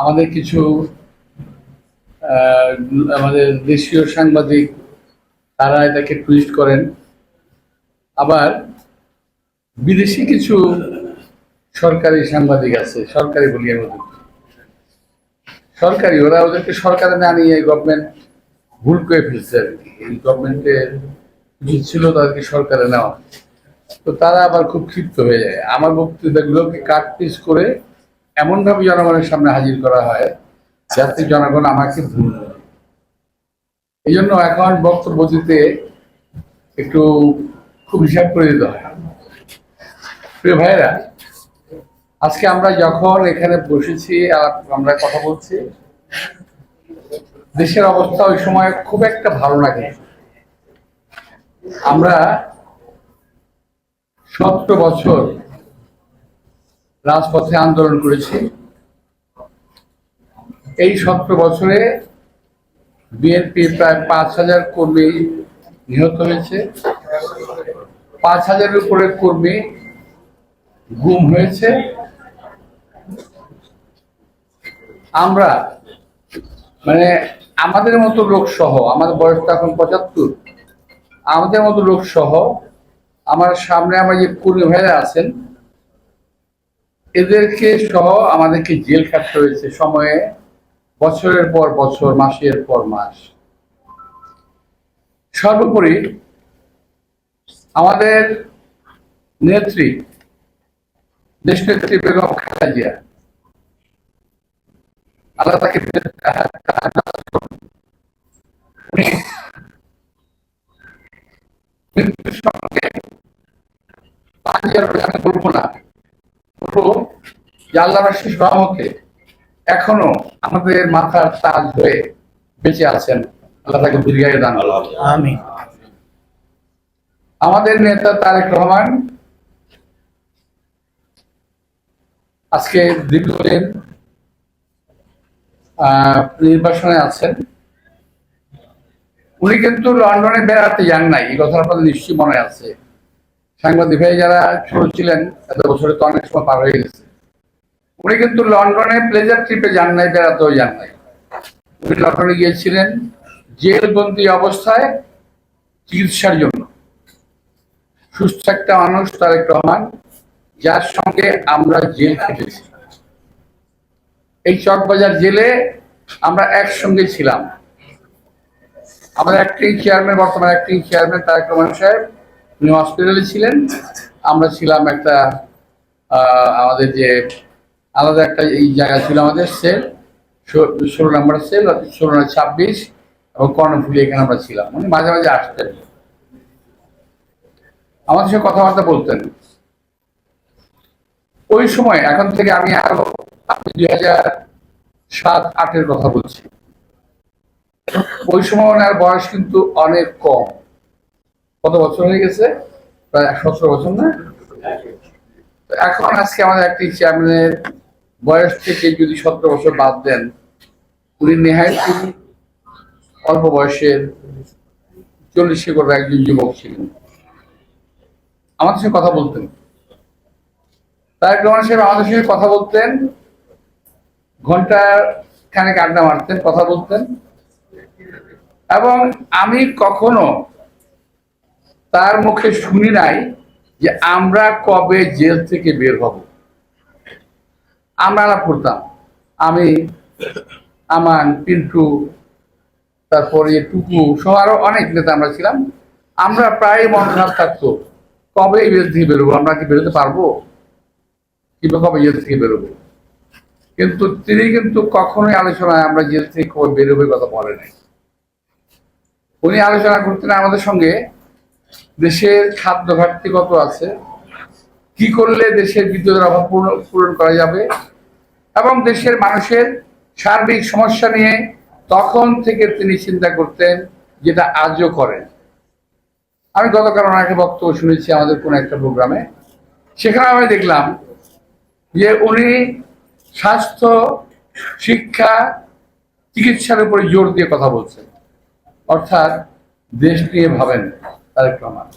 আমাদের কিছু আমাদের দেশীয় সাংবাদিক, তারা এটাকে টুইস্ট করেন। আবার বিদেশি কিছু সরকারি সাংবাদিক আছে, সরকারি বলি আমি সরকারি, ওরা ওদেরকে সরকারে না নিয়ে গভর্নমেন্ট ভুল করে ফেলছে আর কি। এই গভর্নমেন্টের উচিত ছিল তাদেরকে সরকারে নেওয়া। তো তারা আবার খুব ক্ষিপ্ত হয়ে যায়। আমার বক্তৃতাগুলোকে কাট পিস করে এমনভাবে জনগণের সামনে হাজির করা হয় যাতে জনগণ আমাকে ভুল এই জন্য এখন বক্তব্য দিতে একটু খুব হিসাব করে দিতে হয়। প্রিয় ভাইরা আজকে আমরা যখন এখানে বসেছি আমরা কথা বলছি, দেশের অবস্থা ওই সময় খুব একটা ভালো লাগে আমরা সতেরো বছর রাজপথে আন্দোলন করেছি। এই সতেরো বছরে বিএনপি প্রায় পাঁচ হাজার কর্মী নিহত হয়েছে। পাঁচ হাজারের উপরে কর্মী গুম হয়েছে। আমরা মানে আমাদের মতো লোক সহ আমাদের বয়স তো এখন পঁচাত্তর, আমাদের মতো লোক সহ আমার সামনে আমার যে কর্মী ভাইরা আছেন এদেরকে সহ আমাদেরকে জেল খাটতে হয়েছে সময়ে, বছরের পর বছর, মাসের পর মাস। সর্বোপরি আমাদের নেত্রী দেশ নেত্রী বেগম খালেদা জিয়া, আল্লাহ তাকে মৃত্যুর সঙ্গে না। আল্লাহ শেষ এখনও আমাদের মাথার তাজ হয়ে বেঁচে আছেন। আল্লাহ তাকে দীর্ঘায়ু দান আমি আমাদের নেতা তারেক রহমান আজকে দীর্ঘদিন আহ, নির্বাসনে আছেন। উনি কিন্তু লন্ডনে বেড়াতে যান নাই এই কথা আপনাদের নিশ্চয়ই মনে আছে। সাংবাদিক ভাই যারা ছোট ছিলেন এত বছরে তো অনেক সময় পার হয়ে গেছে। উনি কিন্তু লন্ডনে প্লেজার ট্রিপে যান নাই, বেড়াতেও যান নাই। উনি লন্ডনে গিয়েছিলেন জেলবন্দি অবস্থায় চিকিৎসার জন্য। সুস্থ একটা মানুষ তারেক রহমান যার সঙ্গে আমরা জেল খেটেছি। এই চকবাজার জেলে আমরা একসঙ্গে ছিলাম। আমাদের অ্যাক্টিং চেয়ারম্যান বর্তমান অ্যাক্টিং চেয়ারম্যান তারেক রহমান সাহেব, উনি হসপিটালে ছিলেন। আমরা ছিলাম একটা আমাদের যে আলাদা একটা এই জায়গা ছিল আমাদের সেল, ষোলো নম্বর সেল ষোলো ছাব্বিশ, এবং কর্ণফুলি এখানে আমরা ছিলাম। উনি মাঝে মাঝে আসতেন। আমাদের সঙ্গে কথাবার্তা বলতেন। ওই সময়, এখন থেকে আমি আরও দুই হাজার সাত, আটের কথা বলছি। ওই সময় ওনার বয়স কিন্তু অনেক কম। কত বছর হয়ে গেছে? প্রায় সতেরো বছর না? এখন আজকে আমাদের একটি চেয়ারম্যানের বয়স থেকে যদি সতেরো বছর বাদ দেন, উনি নেহায় অল্প বয়সের চল্লিশে করে একজন যুবক ছিলেন। আমাদের সঙ্গে কথা বলতেন। তারেক রহমান সাহেব আমাদের সঙ্গে কথা বলতেন, ঘণ্টা খানেক আড্ডা মারতেন, কথা বলতেন। এবং আমি কখনো তার মুখে শুনি নাই যে আমরা কবে জেল থেকে বের হব? আমরা আলাপ করতাম। আমি, আমান, পিন্টু, তারপরে টুকু সহ আরও অনেক নেতা আমরা ছিলাম। আমরা প্রায় মন খারাপ থাকতো। কবে এই জেল থেকে বেরোবো আমরা কি বেরোতে পারব? কিংবা কবে জেল থেকে বেরোবো কিন্তু তিনি কিন্তু কখনোই আলোচনায় আমরা জেল থেকে কবে বেরোবে কথা বলে নাই উনি আলোচনা করতেন আমাদের সঙ্গে দেশের খাদ্য ঘাটতি কত আছে? কি করলে দেশের বিদ্যুতের অভাব পূরণ করা যাবে? এবং দেশের মানুষের সার্বিক সমস্যা নিয়ে তখন থেকে তিনি চিন্তা করতেন যেটা আজও করেন। আমি গতকাল ওনাকে বক্তব্য শুনেছি আমাদের কোন একটা প্রোগ্রামে। সেখানে আমি দেখলাম যে উনি স্বাস্থ্য, শিক্ষা, চিকিৎসার উপরে জোর দিয়ে কথা বলছেন। অর্থাৎ দেশ নিয়ে ভাবেন তারেক রহমান